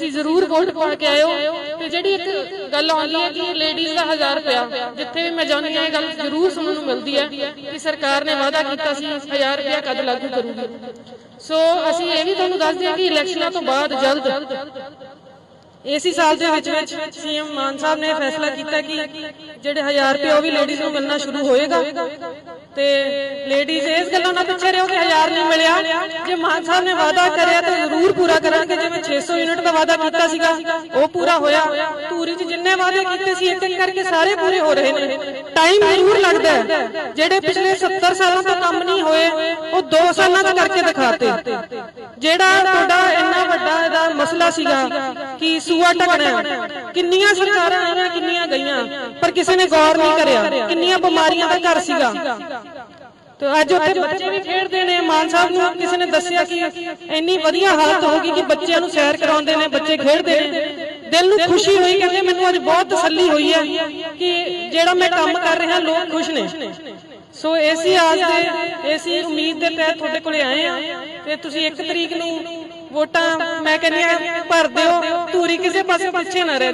ਤੁਸੀਂ ਜ਼ਰੂਰ ਵੋਟ ਪਾ ਕੇ ਆਇਓ ਤੇ ਜਿਹੜੀ ਇੱਕ ਗੱਲ ਆਉਂਦੀ ਹੈ ਕਿ ਲੇਡੀਜ਼ ਦਾ 1000 ਰੁਪਿਆ ਜਿੱਥੇ ਵੀ ਮੈਂ ਜਾਂਦੀ ਹਾਂ, ਇਹ ਗੱਲ ਜ਼ਰੂਰ ਸੁਣਨ ਨੂੰ ਮਿਲਦੀ ਹੈ ਕਿ ਸਰਕਾਰ ਨੇ ਵਾਅਦਾ ਕੀਤਾ ਸੀ 1000 ਰੁਪਿਆ ਕਦ ਲਾਗੂ ਕਰੂਗੀ। ਸੋ ਅਸੀਂ ਇਹ ਵੀ ਤੁਹਾਨੂੰ ਦੱਸਦੇ ਹਾਂ ਕਿ ਇਲੈਕਸ਼ਨਾਂ ਤੋਂ ਬਾਅਦ ਜਲਦ ਇਸੇ ਸਾਲ ਦੇ ਵਿੱਚ ਵਿੱਚ ਸੀਐਮ ਮਾਨ ਸਾਹਿਬ ਨੇ ਫੈਸਲਾ ਕੀਤਾ ਕਿ ਜਿਹੜੇ 1000 ਰੁਪਏ ਉਹ ਵੀ ਲੇਡੀਜ਼ ਨੂੰ ਮਿਲਣਾ ਸ਼ੁਰੂ ਹੋਏਗਾ। ਤੇ ਲੇਡੀਜ਼ ਇਸ ਗੱਲੋਂ ਨਾ ਪਿੱਛੇ ਰਹੋ ਕਿ 1000 ਨਹੀਂ ਮਿਲਿਆ। ਜੇ ਮਾਨ ਸਾਹਿਬ ਨੇ ਵਾਅਦਾ ਕਰਿਆ ਤਾਂ ਜ਼ਰੂਰ ਪੂਰਾ ਕਰਨਗੇ ਜਿਵੇਂ 600 ਯੂਨਿਟ ਦਾ ਵਾਅਦਾ ਕੀਤਾ ਸੀਗਾ, ਉਹ ਪੂਰਾ ਹੋਇਆ। ਧੂਰੀ 'ਚ ਜਿੰਨੇ ਵਾਅਦੇ ਕੀਤੇ ਸੀ ਇੱਕ ਇੱਕ ਕਰਕੇ ਸਾਰੇ ਪੂਰੇ ਹੋ ਰਹੇ ਨੇ। ਟਾਈਮ ਜ਼ਰੂਰ ਲੱਗਦਾ ਹੈ। ਜਿਹੜੇ ਪਿਛਲੇ 70 ਸਾਲਾਂ ਤੋਂ ਕੰਮ ਨਹੀਂ ਹੋਏ, ਉਹ 2 ਸਾਲਾਂ 'ਚ ਕਰਕੇ ਦਿਖਾਤੇ। ਜਿਹੜਾ ਤੁਹਾਡਾ ਇੰਨਾ ਵੱਡਾ ਇਹਦਾ ਮਸਲਾ ਸੀਗਾ ਕਿ ਸੂਆ ਟਕਣਾ ਕਿੰਨੀਆਂ ਸਰਕਾਰਾਂ ਆਈਆਂ, ਕਿੰਨੀਆਂ ਗਈਆਂ। ਪਰ ਕਿਸੇ ਨੇ ਗੌਰ ਨਹੀਂ ਕਰਿਆ। ਕਿੰਨੀਆਂ ਬਿਮਾਰੀਆਂ ਦਾ ਘਰ ਸੀਗਾ। ਤੇ ਅੱਜ ਉੱਥੇ ਬੱਚੇ ਵੀ ਖੇਡਦੇ ਨੇ। ਮਾਨ ਸਾਹਿਬ ਨੂੰ ਕਿਸੇ ਨੇ ਦੱਸਿਆ ਕਿ ਇੰਨੀ ਵਧੀਆ ਹਾਲਤ ਹੋ ਗਈ ਕਿ ਬੱਚਿਆਂ ਨੂੰ ਸੈਰ ਕਰਾਉਂਦੇ ਨੇ, ਬੱਚੇ ਖੇਡਦੇ ਨੇ। ਦਿਲ ਨੂੰ ਖੁਸ਼ੀ ਹੋਈ, ਕਹਿੰਦੇ ਮੈਨੂੰ ਅੱਜ ਬਹੁਤ ਤਸੱਲੀ ਹੋਈ ਹੈ ਕਿ ਜਿਹੜਾ ਮੈਂ ਕੰਮ ਕਰ ਰਿਹਾ, ਲੋਕ ਖੁਸ਼ ਨੇ। ਸੋ ਏਸੀ ਆਸ ਦੇ ਏਸੀ ਉਮੀਦ ਦੇ ਤਹਿਤ ਤੁਹਾਡੇ ਕੋਲੇ ਆਏ ਆ ਤੇ ਤੁਸੀਂ 1 ਤਰੀਕ ਨੂੰ ਵੋਟਾਂ, ਮੈਂ ਕਹਿੰਦੀ ਆ ਭਰ ਦਿਓ। ਧੂਰੀ ਕਿਸੇ ਪਾਸੇ ਪਿੱਛੇ ਨਾ ਰਹੇ